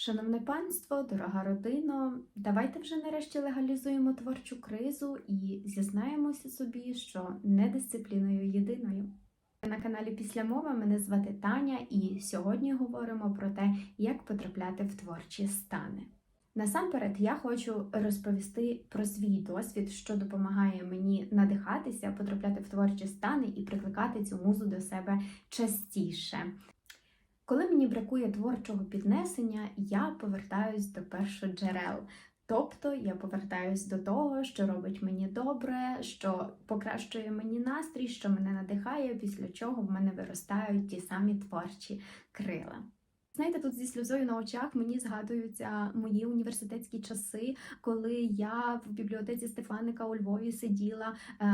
Шановне панство, дорога родино, давайте вже нарешті легалізуємо творчу кризу і зізнаємося собі, що не дисципліною єдиною. На каналі Після мови мене звати Таня, і сьогодні говоримо про те, як потрапляти в творчі стани. Насамперед, я хочу розповісти про свій досвід, що допомагає мені надихатися, потрапляти в творчі стани і прикликати цю музу до себе частіше. Коли мені бракує творчого піднесення, я повертаюсь до першоджерел. Тобто я повертаюсь до того, що робить мені добре, що покращує мені настрій, що мене надихає, після чого в мене виростають ті самі творчі крила. Знаєте, тут зі сльозою на очах мені згадуються мої університетські часи, коли я в бібліотеці Стефаника у Львові сиділа е,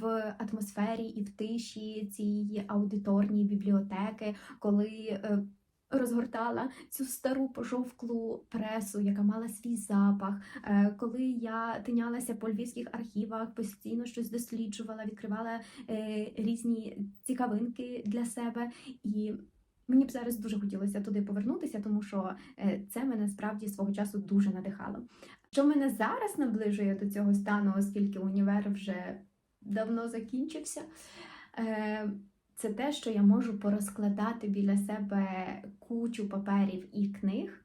в атмосфері і в тиші цієї аудиторній бібліотеки, коли е, розгортала цю стару пожовклу пресу, яка мала свій запах. Е, коли я тинялася по львівських архівах, постійно щось досліджувала, відкривала різні цікавинки для себе і. Мені б зараз дуже хотілося туди повернутися, тому що е, це мене справді свого часу дуже надихало. Що мене зараз наближує до цього стану, оскільки універ вже давно закінчився, е, це те, що я можу порозкладати біля себе кучу паперів і книг.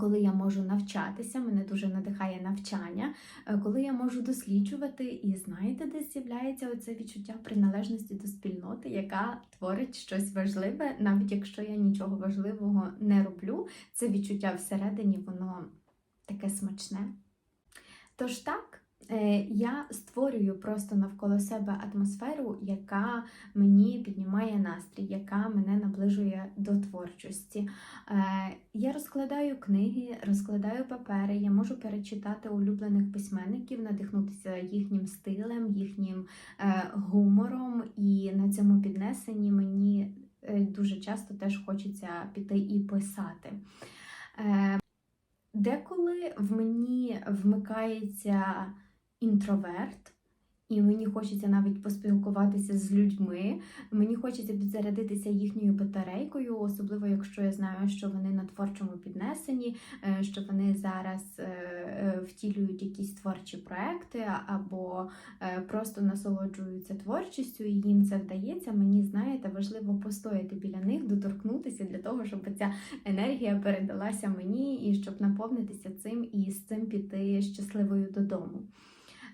Коли я можу навчатися, мене дуже надихає навчання, е, коли я можу досліджувати, і знаєте, де з'являється оце відчуття приналежності до спільноти, яка творить щось важливе, навіть якщо я нічого важливого не роблю, це відчуття всередині, воно таке смачне. Тож так, я створюю просто навколо себе атмосферу, яка мені піднімає настрій, яка мене наближує до творчості. Е, Я розкладаю книги, розкладаю папери, я можу перечитати улюблених письменників, надихнутися їхнім стилем, їхнім е, гумором, і на цьому піднесенні мені е, дуже часто теж хочеться піти і писати. Е, Деколи в мені вмикається інтроверт, і мені хочеться навіть поспілкуватися з людьми. Мені хочеться підзарядитися їхньою батарейкою, особливо якщо я знаю, що вони на творчому піднесенні, е, що вони зараз е, е, втілюють якісь творчі проекти або просто насолоджуються творчістю, і їм це вдається. Мені знаєте, важливо постояти біля них, доторкнутися для того, щоб ця енергія передалася мені і щоб наповнитися цим і з цим піти щасливою додому.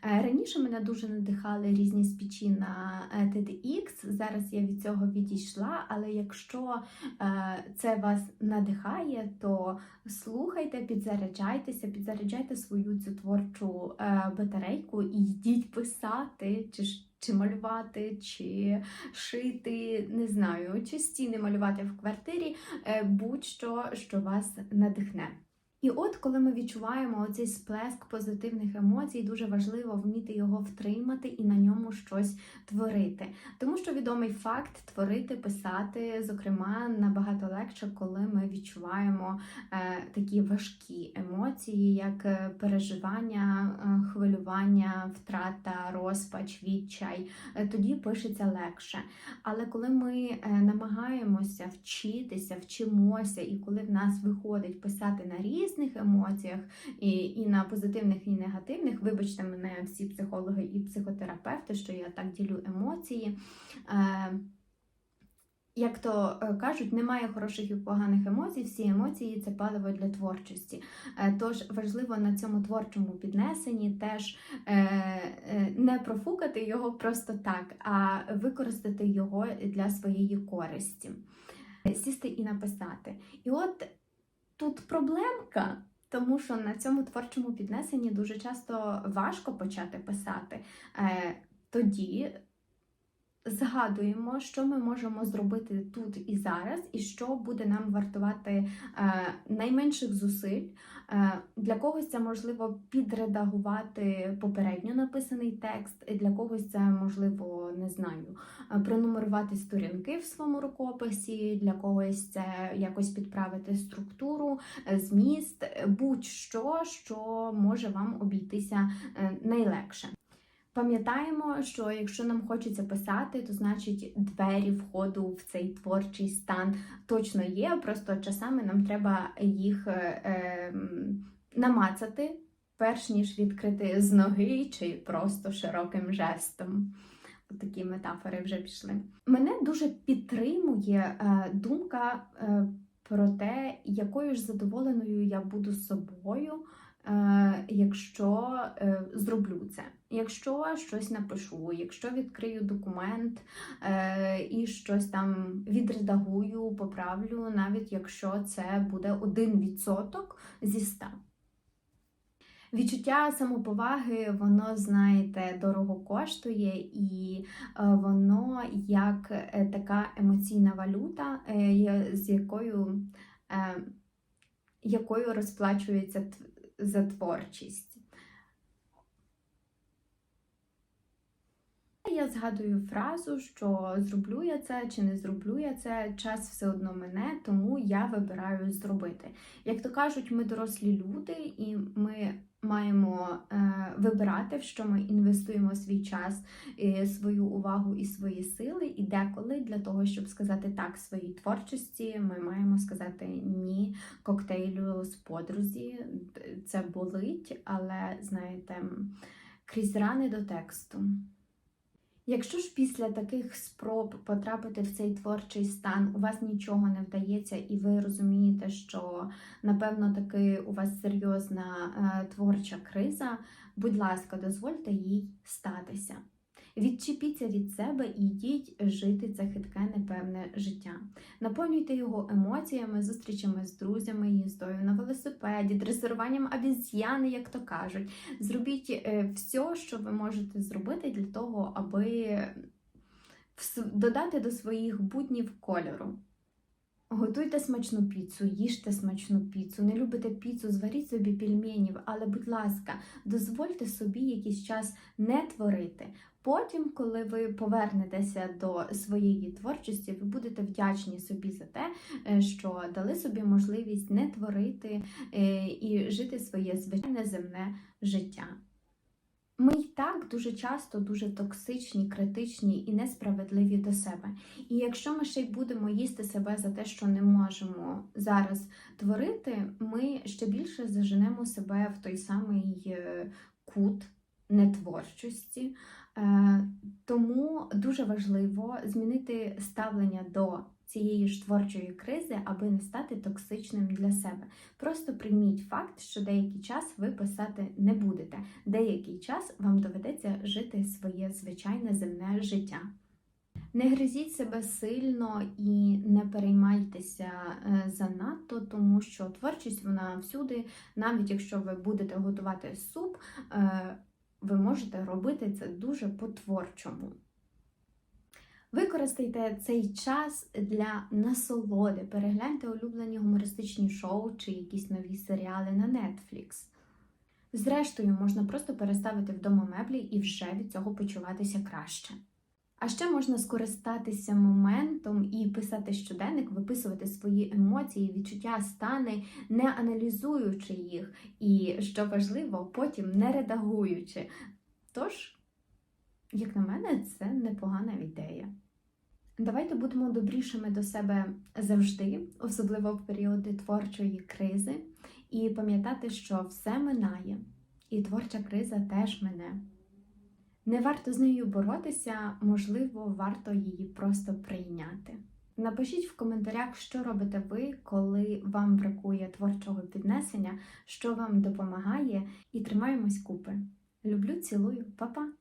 Е, Раніше мене дуже надихали різні спічі на е, TEDx, Зараз я від цього відійшла, але якщо е, це вас надихає, то слухайте, підзаряджайтеся, підзаряджайте свою цю творчу батарейку і йдіть писати чи. Чи малювати, чи шити, не знаю, чи стіни малювати в квартирі, будь-що, що вас надихне. І от, коли ми відчуваємо оцей сплеск позитивних емоцій, дуже важливо вміти його втримати і на ньому щось творити. Тому що відомий факт творити, писати, зокрема, набагато легше, коли ми відчуваємо е, такі важкі емоції, як е, переживання, е, хвилювання, втрата, розпач, відчай. Е, тоді пишеться легше. Але коли ми е, намагаємося вчитися, вчимося, і коли в нас виходить писати на різних емоціях, і, і на позитивних, і негативних, вибачте мене, всі психологи і психотерапевти, що я так ділю емоції. Е, як то е, кажуть, немає хороших і поганих емоцій, всі емоції це паливо для творчості. Е, Тож важливо на цьому творчому піднесенні теж не профукати його просто так, а використати його для своєї користі, сісти і написати. І от тут проблемка. Тому що на цьому творчому піднесенні дуже часто важко почати писати. Е, тоді згадуємо, що ми можемо зробити тут і зараз, і що буде нам вартувати е, найменших зусиль. Е, для когось це можливо підредагувати попередньо написаний текст, для когось це можливо, не знаю, е, пронумерувати сторінки в своєму рукописі, для когось це якось підправити структуру, е, зміст, будь-що, що може вам обійтися найлегше. Пам'ятаємо, що якщо нам хочеться писати, то значить двері входу в цей творчий стан точно є. Просто часами нам треба їх е, ем, намацати, перш ніж відкрити з ноги чи просто широким жестом. Такі метафори вже пішли. Мене дуже підтримує е, думка е, про те, якою ж задоволеною я буду собою, якщо е, зроблю це. Якщо щось напишу, якщо відкрию документ е, і щось там відредагую, поправлю, навіть якщо це буде один відсоток зі ста. Відчуття самоповаги, воно, знаєте, дорого коштує, і е, воно як е, така емоційна валюта, е, з якою, е, якою розплачується за творчість. Я згадую фразу, що зроблю я це чи не зроблю я це, час все одно мене, тому я вибираю зробити. Як то кажуть, ми дорослі люди, і ми маємо е, вибирати, в що ми інвестуємо свій час, е, свою увагу і свої сили. І деколи для того, щоб сказати так своїй творчості, ми маємо сказати ні коктейлю з подрузі. Це болить, але знаєте, крізь рани до тексту. Якщо ж після таких спроб потрапити в цей творчий стан у вас нічого не вдається, і ви розумієте, що напевно таки у вас серйозна е, творча криза, будь ласка, дозвольте їй статися. Відчепіться від себе і йдіть жити це хитке, непевне життя. Наповнюйте його емоціями, зустрічами з друзями, їздою на велосипеді, дресируванням обіз'яни, як то кажуть. Зробіть е, все, що ви можете зробити для того, аби додати до своїх буднів кольору. Готуйте смачну піцу, їжте смачну піцу, не любите піцу, зваріть собі пельменів, але, будь ласка, дозвольте собі якийсь час не творити. Потім, коли ви повернетеся до своєї творчості, ви будете вдячні собі за те, е, що дали собі можливість не творити е, і жити своє звичайне земне життя. Ми й так дуже часто дуже токсичні, критичні і несправедливі до себе. І якщо ми ще й будемо їсти себе за те, що не можемо зараз творити, ми ще більше заженемо себе в той самий е, кут нетворчості. Е, Тому дуже важливо змінити ставлення до цієї ж творчої кризи, аби не стати токсичним для себе. Просто прийміть факт, що деякий час ви писати не будете, деякий час вам доведеться жити своє звичайне земне життя. Не гризіть себе сильно і не переймайтеся е, занадто, тому що творчість вона всюди, навіть якщо ви будете готувати суп, е, ви можете робити це дуже по-творчому. Використайте цей час для насолоди, перегляньте улюблені гумористичні шоу чи якісь нові серіали на Netflix. Зрештою, можна просто переставити вдома меблі і вже від цього почуватися краще. А ще можна скористатися моментом і писати щоденник, виписувати свої емоції, відчуття, стани, не аналізуючи їх, і, що важливо, потім не редагуючи. Тож, як на мене, це непогана ідея. Давайте будемо добрішими до себе завжди, особливо в періоди творчої кризи, і пам'ятати, що все минає, і творча криза теж мине. Не варто з нею боротися, можливо, варто її просто прийняти. Напишіть в коментарях, що робите ви, коли вам бракує творчого піднесення, що вам допомагає, і тримаємось купи. Люблю, цілую, па-па!